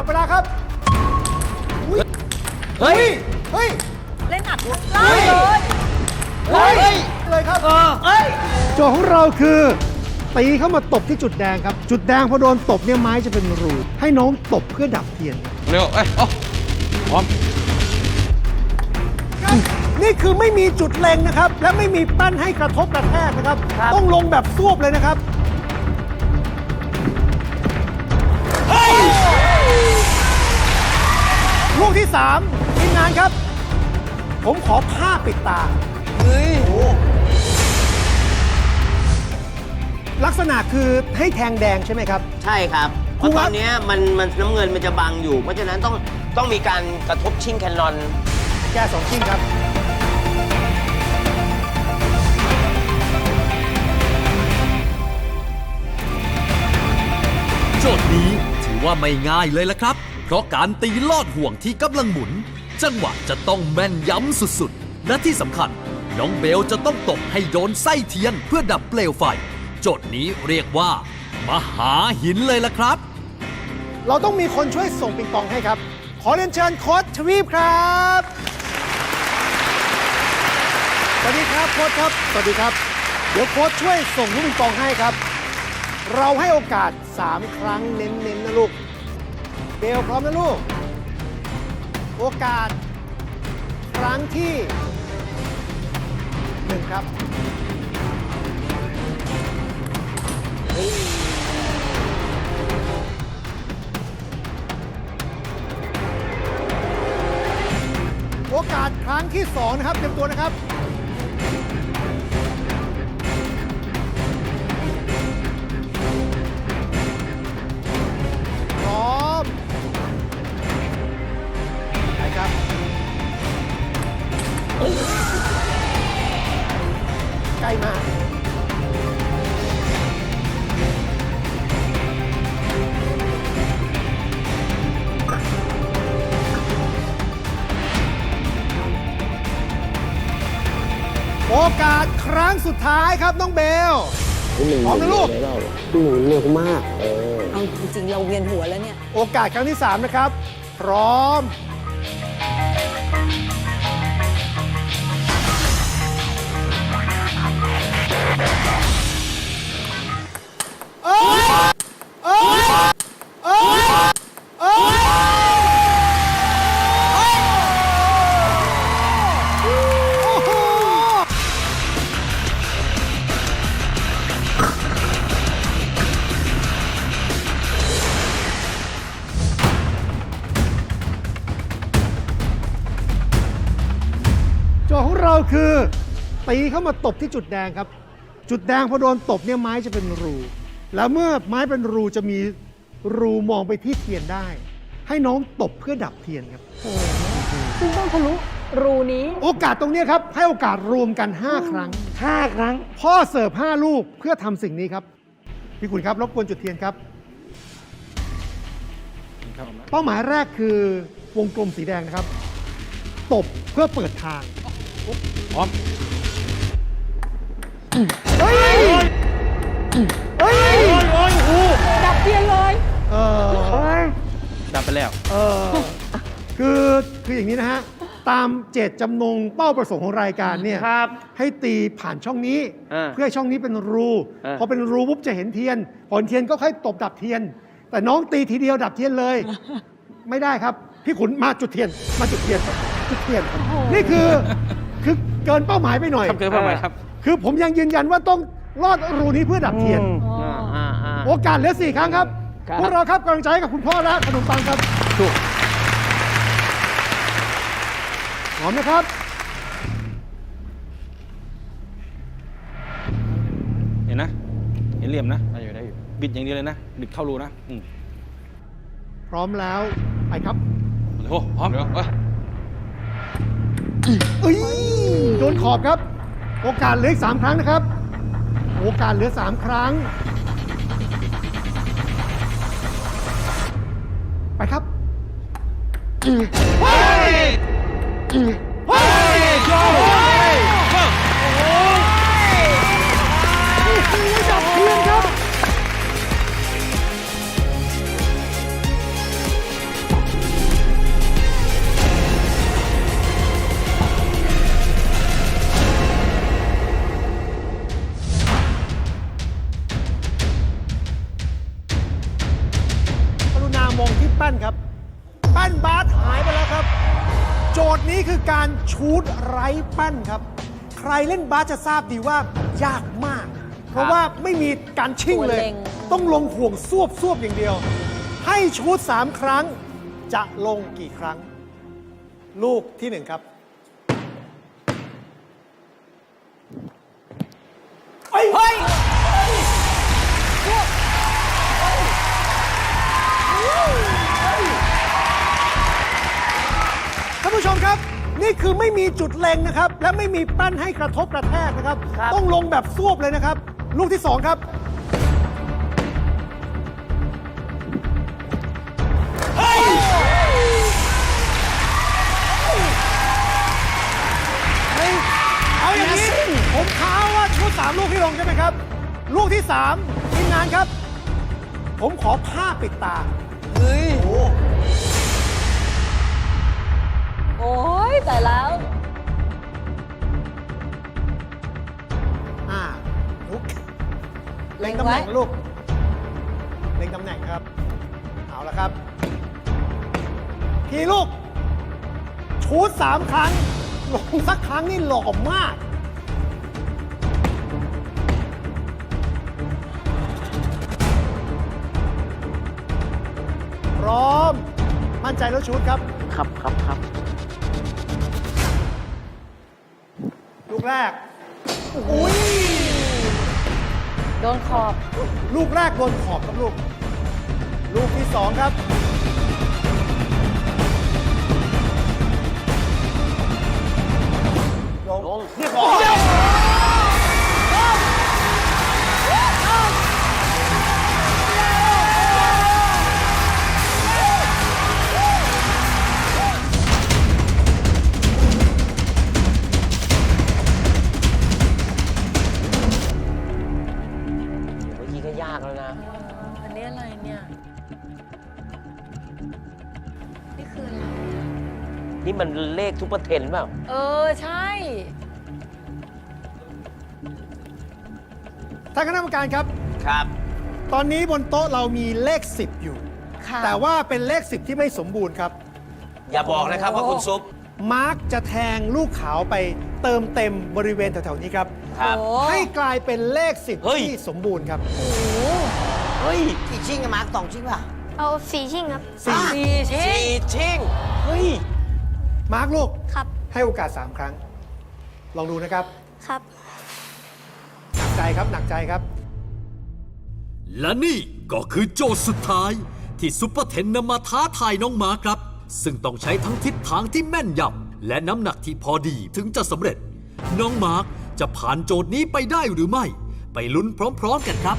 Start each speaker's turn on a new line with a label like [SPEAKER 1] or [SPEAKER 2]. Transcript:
[SPEAKER 1] จับเวลาครับอุ๊ย
[SPEAKER 2] เฮ้ย
[SPEAKER 1] เฮ้ย
[SPEAKER 3] เล่นหนักไล่เลย
[SPEAKER 1] เฮ้ย เลยครับ
[SPEAKER 2] เอ้ย
[SPEAKER 1] โจทย์ของเราคือตีเข้ามาตบที่จุดแดงครับ จุดแดงพอโดนตบเนี่ยไม้จะเป็นรูให้น้องตบเพื่อดับเทียนครับ
[SPEAKER 2] เร็ว เอ้ยเอ้าพร้อม
[SPEAKER 1] นี่คือไม่มีจุดเล็งนะครับ และไม่มีปั้นให้กระทบกระแทกนะครับ ต้องลงแบบซวบเลยนะครับ ลูกที่3ทีมงานครับ ผมขอผ้าปิดตา
[SPEAKER 2] เฮ้ย
[SPEAKER 1] ลักษณะคือให้แทงแดงใช่ไหมครับ
[SPEAKER 4] ใช่ครับเพ
[SPEAKER 1] ครู
[SPEAKER 4] ราะ
[SPEAKER 1] ค
[SPEAKER 4] ต
[SPEAKER 1] รับ
[SPEAKER 4] อนเนี้ยมันมันน้ำเงินมันจะบังอยู่ เพราะฉะนั้นต้องต้องมีการกระทบชิงแคนนอน
[SPEAKER 1] แก้สองชิ้นครับ
[SPEAKER 5] โจทย์นี้ถือว่าไม่ง่ายเลยละครับ เพราะการตีลอดห่วงที่กำลังหมุน จังหวะจะต้องแม่นยำสุดๆ และที่สำคัญ น้องเบลจะต้องตบให้โดนไส้เทียนเพื่อดับเปลวไฟ โจทย์นี้เรียกว่า มหาหินเลยละครับ
[SPEAKER 1] เราต้องมีคนช่วยส่งปิงปองให้ครับ ขอเรียนเชิญโค้ชทวีปครับสวัสดีครับโค้ชครับสวัสดีครับ เดี๋ยวโค้ชช่วยส่งลูกปิงปองให้ครับ เราให้โอกาส 3 ครั้งเน้นๆนะลูก ลพร้อมนะลูก โอกาส ครั้งที่หนึ่งครับโอกาสครั้งที่2นะครับเตรียมตัวนะครับ ใกล้มากโอกาสครั้งสุดท้ายครับน้องเบล พร้อมนะลูก
[SPEAKER 4] หนูเร็วมาก เออ
[SPEAKER 3] เอาจริงๆเราเวียนหัวแล้วเนี่ย
[SPEAKER 1] โอกาสครั้งที่ 3 นะครับ พร้อม โอ้โหโจทย์ของเราคือ ตีเข้ามาตบที่จุดแดงครับ จุดแดงพอโดนตบเนี่ยไม้จะเป็นรู แล้วเมื่อไม้เป็นรูจะมีรูมองไปที่เทียนได้ ให้น้องตบเพื่อดับเทียนครับ
[SPEAKER 3] ซึ่งต้องทะลุรูนี้
[SPEAKER 1] โอกาสตรงเนี้ยครับ ให้โอกาสรวมกัน 5 ครั้ง5ครั้ง พ่อเสิร์ฟ5ลูกเพื่อทำสิ่งนี้ครับ พี่คุณครับรบกวนจุดเทียนครับ เป้าหมายแรกคือวงกลมสีแดงนะครับ ตบเพื่อเปิดทาง
[SPEAKER 2] พร้อม
[SPEAKER 1] เฮ้ยเฮ้ย
[SPEAKER 3] ดับเทียนเลย
[SPEAKER 1] เออ
[SPEAKER 2] ดับไปแล้ว
[SPEAKER 1] เออคือคืออย่างนี้นะฮะ ตามเจตจำนงเป้าประสงค์ของรายการเนี่ย
[SPEAKER 4] ครับ
[SPEAKER 1] ให้ตีผ่านช่องนี้
[SPEAKER 4] อ่า
[SPEAKER 1] เพื่อให้ช่องนี้เป็นรู
[SPEAKER 4] อ่า
[SPEAKER 1] พอเป็นรูปุ๊บจะเห็นเทียนพอเห็นเทียนก็ค่อยตบดับเทียน แต่น้องตีทีเดียวดับเทียนเลย ไม่ได้ครับ พี่ขุนมาจุดเทียน มาจุดเทียนจุดเทียน นี่คือคือเกินเป้าหมายไปหน่อย
[SPEAKER 2] ครับเกินเป้าหมายครับ
[SPEAKER 1] คือผมยังยืนยันว่าต้องลอดรูนี้เพื่อดับเทียน
[SPEAKER 4] อ่าอ่าอ่า
[SPEAKER 1] โอกาสเหลือสี่ครั้งครับ
[SPEAKER 4] ครับ
[SPEAKER 1] พวกเราครับกำลังใจให้กับคุณพ่อและขนมปังครับถูกพร้อมนะครับ
[SPEAKER 2] เห็นนะ เห็นเหลี่ยมนะ ได้อยู่ได้อยู่บิดอย่างเดียวเลยนะ บิดเข้ารูนะอืม
[SPEAKER 1] พร้อมแล้วไปครับ
[SPEAKER 2] โอ้โหพร้อมเร็วเอ้ย
[SPEAKER 1] เอ้ยโดนขอบครับ โอกาสเหลืออีกสามครั้งนะครับ โอกาสเหลือสามครั้ง ไปครับ เฮ้ย ชูดไร้ปั้นครับ ใครเล่นบาสจะทราบดีว่ายากมาก เพราะว่าไม่มีการชิ่งเลย
[SPEAKER 3] ตัวเล็ง
[SPEAKER 1] ต้องลงห่วงซวบซวบอย่างเดียว ให้ชูดสามครั้ง จะลงกี่ครั้ง ลูกที่หนึ่งครับ นี่คือไม่มีจุดเล็งนะครับ และไม่มีปั้นให้กระทบกระแทกนะครับต้องลงแบบซวบเลยนะครับ ลูกที่สองครับเอาอย่างนี้ผมท้าว่าชุดสามลูกที่ลงใช่ไหมครับ ลูกที่สามทีมงานครับ ผมขอผ้าปิดตา
[SPEAKER 3] โตำ
[SPEAKER 1] แหน่ง
[SPEAKER 3] เล็งไว้
[SPEAKER 1] ลูก เล็งตำแหน่งครับ เอาละครับพี่ลูก ชูดสามครั้ง ลงสักครั้งนี่หล่อมาก พร้อม มั่นใจแล้วชูดครับ
[SPEAKER 4] ครับครับครับ
[SPEAKER 1] ลูกแรก อุ้ย
[SPEAKER 3] โดนขอบ
[SPEAKER 1] ลูกแรกโดนขอบครับลูก ลูกที่สองครับ ลง
[SPEAKER 4] ลง
[SPEAKER 1] เรียบ อั
[SPEAKER 4] น
[SPEAKER 3] นี้อะไรเนี่ย นี่คืออะไร
[SPEAKER 4] นี่มันเลขทุปเปอร์เทนเปล่า
[SPEAKER 3] เออ ใช่
[SPEAKER 1] ท่านคณะกรรมการครับ
[SPEAKER 4] ครับ
[SPEAKER 1] ตอนนี้บนโต๊ะเรามีเลข 10 อยู่
[SPEAKER 3] ค่ะ
[SPEAKER 1] แต่ว่าเป็นเลข 10 ที่ไม่สมบูรณ์ครับ
[SPEAKER 4] อย่าบอกนะครับว่าคุณซุป
[SPEAKER 1] มาร์กจะแทงลูกขาวไปเติมเต็มบริเวณแถวๆนี้ครับ
[SPEAKER 4] ครับ
[SPEAKER 3] โอ้
[SPEAKER 1] ให้กลายเป็นเลข 10
[SPEAKER 4] เฮ้ย
[SPEAKER 1] ที่สมบูรณ์ครับ
[SPEAKER 4] เฮ้ย
[SPEAKER 6] กี่ชิ่งกับมาร์กสองชิ่งป่ะ
[SPEAKER 7] เอาสีชิ่งครับ
[SPEAKER 1] สี่
[SPEAKER 3] สี่ชิ้น
[SPEAKER 4] สี่ชิงเฮ้ย
[SPEAKER 1] มาร์กลูก
[SPEAKER 7] ครับ
[SPEAKER 1] ให้โอกาส 3 ครั้ง ลองดูนะครับ
[SPEAKER 7] ครับ
[SPEAKER 1] หนักใจครับ หนักใจครับ
[SPEAKER 5] และนี่ก็คือโจทย์สุดท้าย ที่ซุปเปอร์เทนนำมาท้าทายน้องมาครับ ซึ่งต้องใช้ทั้งทิศทางที่แม่นยำและน้ำหนักที่พอดีถึงจะสำเร็จ น้องมาร์คจะผ่านโจทย์นี้ไปได้หรือไม่ ไปลุ้นพร้อม ๆ กันครับ